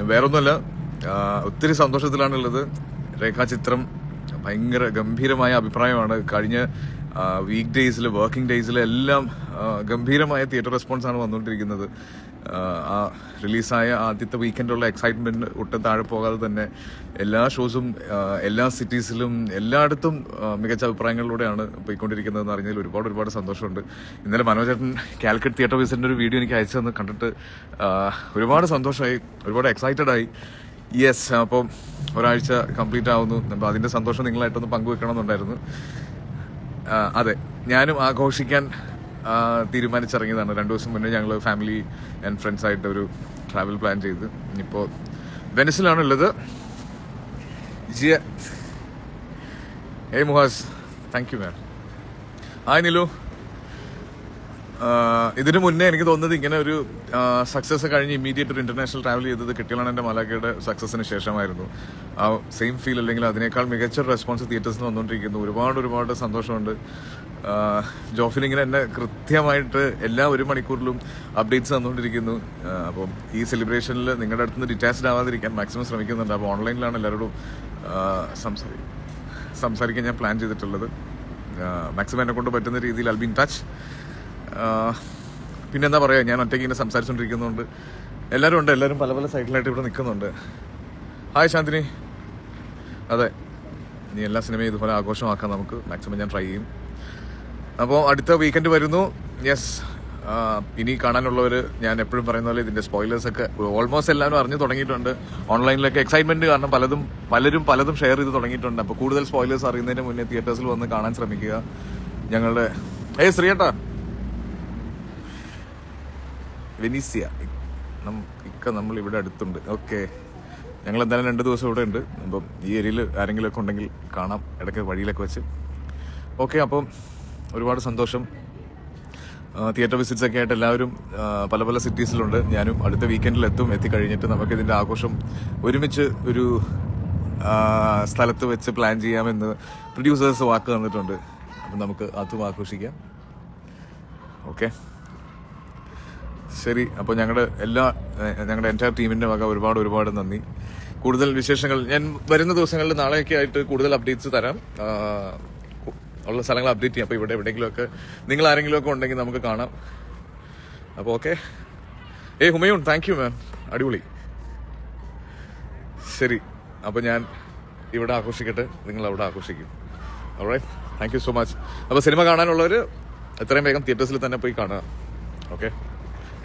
വേറൊന്നുമല്ല ഒത്തിരി സന്തോഷത്തിലാണുള്ളത്. രേഖാചിത്രം ഭയങ്കര ഗംഭീരമായ അഭിപ്രായമാണ്. കഴിഞ്ഞ വീക്ക് ഡേയ്സിൽ വർക്കിംഗ് ഡേയ്സിൽ എല്ലാം ഗംഭീരമായ തിയേറ്റർ റെസ്പോൺസ് ആണ് വന്നുകൊണ്ടിരിക്കുന്നത്. ആ, റിലീസായ ആദ്യത്തെ വീക്കെൻഡുള്ള എക്സൈറ്റ്മെന്റ് ഒട്ടും താഴെ പോകാതെ തന്നെ എല്ലാ ഷോസും എല്ലാ സിറ്റീസിലും എല്ലായിടത്തും മികച്ച അഭിപ്രായങ്ങളിലൂടെയാണ് പോയിക്കൊണ്ടിരിക്കുന്നതെന്ന് അറിഞ്ഞതിൽ ഒരുപാട് ഒരുപാട് സന്തോഷമുണ്ട്. ഇന്നലെ മനോജേട്ടൻ കാലിക്കറ്റ് തിയേറ്റർ വിസിറ്റിന്റെ ഒരു വീഡിയോ എനിക്ക് അയച്ചു തന്ന് കണ്ടിട്ട് ഒരുപാട് സന്തോഷമായി ഒരുപാട് എക്സൈറ്റഡ് ആയി. യെസ് അപ്പം ഒരാഴ്ച കംപ്ലീറ്റ് ആവുന്നു. അപ്പോൾ അതിന്റെ സന്തോഷം നിങ്ങളായിട്ടൊന്ന് പങ്കുവെക്കണമെന്നുണ്ടായിരുന്നു. അതെ. ഞാനും ആഘോഷിക്കാൻ തീരുമാനിച്ചിറങ്ങിയതാണ്. രണ്ടു ദിവസം മുന്നേ ഞങ്ങൾ ഫാമിലി ആൻഡ് ഫ്രണ്ട്സായിട്ട് ഒരു ട്രാവൽ പ്ലാൻ ചെയ്ത്. ഇനിയിപ്പോൾ വെനസിലാണുള്ളത്. Jiya hey Muhas thank you ma'am hi Nilu. ഇതിനു മുന്നേ എനിക്ക് തോന്നുന്നത് ഇങ്ങനെ ഒരു സക്സസ് കഴിഞ്ഞ് ഇമ്മീഡിയറ്റ് ഒരു ഇന്റർനാഷണൽ ട്രാവൽ ചെയ്തത് കിട്ടിയാണ് എന്റെ മലാക്കയുടെ സക്സസിന് ശേഷമായിരുന്നു. ആ സെയിം ഫീൽ അല്ലെങ്കിൽ അതിനേക്കാൾ മികച്ച റെസ്പോൺസ് തിയേറ്റേഴ്സിന് വന്നുകൊണ്ടിരിക്കുന്നു. ഒരുപാട് ഒരുപാട് സന്തോഷമുണ്ട്. ജോഫിൻ ഇങ്ങനെ എന്നെ കൃത്യമായിട്ട് എല്ലാ ഒരു മണിക്കൂറിലും അപ്ഡേറ്റ്സ് തന്നുകൊണ്ടിരിക്കുന്നു. അപ്പം ഈ സെലിബ്രേഷനിൽ നിങ്ങളുടെ അടുത്ത് നിന്ന് ഡിറ്റാച്ച്ഡ് ആവാതിരിക്കാൻ മാക്സിമം ശ്രമിക്കുന്നുണ്ട്. അപ്പോൾ ഓൺലൈനിലാണ് എല്ലാവരോടും സംസാരി സംസാരിക്കാൻ ഞാൻ പ്ലാൻ ചെയ്തിട്ടുള്ളത്. മാക്സിമം എന്നെ കൊണ്ട് പറ്റുന്ന രീതിയിൽ അൽ ബിൻ ടച്ച് പിന്നെന്താ പറയുക ഞാൻ ഒറ്റയ്ക്ക് ഇങ്ങനെ സംസാരിച്ചുകൊണ്ടിരിക്കുന്നുണ്ട് എല്ലാവരും ഉണ്ട് എല്ലാവരും പല പല സൈഡിലായിട്ട് ഇവിടെ നിൽക്കുന്നുണ്ട് ഹായ് ശാന്തിനി. അതെ നീ എല്ലാ സിനിമയും ഇതുപോലെ ആഘോഷമാക്കാൻ നമുക്ക്. മാക്സിമം ഞാൻ ട്രൈ ചെയ്യും. അപ്പോൾ അടുത്ത വീക്കെൻഡ് വരുന്നു. യെസ് ഇനി കാണാനുള്ളവർ ഞാൻ എപ്പോഴും പറയുന്ന പോലെ ഇതിന്റെ സ്പോയിലേഴ്സൊക്കെ ഓൾമോസ്റ്റ് എല്ലാവരും അറിഞ്ഞു തുടങ്ങിയിട്ടുണ്ട്. ഓൺലൈനിലൊക്കെ എക്സൈറ്റ്മെന്റ് കാരണം പലതും പലരും പലതും ഷെയർ ചെയ്ത് തുടങ്ങിയിട്ടുണ്ട്. അപ്പോൾ കൂടുതൽ സ്പോയിലേഴ്സ് അറിയുന്നതിന് മുന്നേ തിയേറ്റേഴ്സിൽ വന്ന് കാണാൻ ശ്രമിക്കുക. ഞങ്ങളുടെ ഏയ് ശ്രീയേട്ടാ വെനീസിയ. ഇക്ക നമ്മൾ ഇവിടെ അടുത്തുണ്ട്. ഓക്കെ. ഞങ്ങൾ എന്തായാലും രണ്ട് ദിവസം ഇവിടെ ഉണ്ട്. അപ്പം ഈ ഏരിയയിൽ ആരെങ്കിലുമൊക്കെ ഉണ്ടെങ്കിൽ കാണാം. ഇടയ്ക്ക് വഴിയിലൊക്കെ വെച്ച്. ഓക്കെ അപ്പം ഒരുപാട് സന്തോഷം. തിയേറ്റർ വിസിറ്റ്സ് ഒക്കെ ആയിട്ട് എല്ലാവരും പല പല സിറ്റീസിലുണ്ട് ഞാനും അടുത്ത വീക്കെൻഡിൽ എത്തും. എത്തിക്കഴിഞ്ഞിട്ട് നമുക്ക് ഇതിന്റെ ആഘോഷം ഒരുമിച്ച് ഒരു സ്ഥലത്ത് വെച്ച് പ്ലാൻ ചെയ്യാമെന്ന് പ്രൊഡ്യൂസേഴ്സ് വാക്ക് തന്നിട്ടുണ്ട്. അപ്പം നമുക്ക് അതും ആഘോഷിക്കാം. ഓക്കെ. ശരി അപ്പോൾ ഞങ്ങളുടെ എല്ലാ ഞങ്ങളുടെ എന്റയർ ടീമിന്റെ വക ഒരുപാട് ഒരുപാട് നന്ദി. കൂടുതൽ വിശേഷങ്ങൾ ഞാൻ വരുന്ന ദിവസങ്ങളിൽ നാളെയൊക്കെ ആയിട്ട് കൂടുതൽ അപ്ഡേറ്റ്സ് തരാം. ഉള്ള സ്ഥലങ്ങൾ അപ്ഡേറ്റ് ചെയ്യാം. അപ്പോൾ ഇവിടെ എവിടെയെങ്കിലുമൊക്കെ നിങ്ങൾ ആരെങ്കിലും ഒക്കെ ഉണ്ടെങ്കിൽ നമുക്ക് കാണാം. അപ്പോൾ ഓക്കെ. ഏയ് ഹുമയൂൺ താങ്ക് യു മാം അടിപൊളി. ശരി അപ്പോൾ ഞാൻ ഇവിടെ ആഘോഷിക്കട്ടെ. നിങ്ങൾ അവിടെ ആഘോഷിക്കും. അവിടെ താങ്ക് യു സോ മച്ച് അപ്പോൾ സിനിമ കാണാനുള്ളവർ എത്രയും വേഗം തിയേറ്റേഴ്സിൽ തന്നെ പോയി കാണുക. ഓക്കെ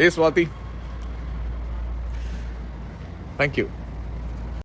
ഏയ് സ്വാതി താങ്ക് യു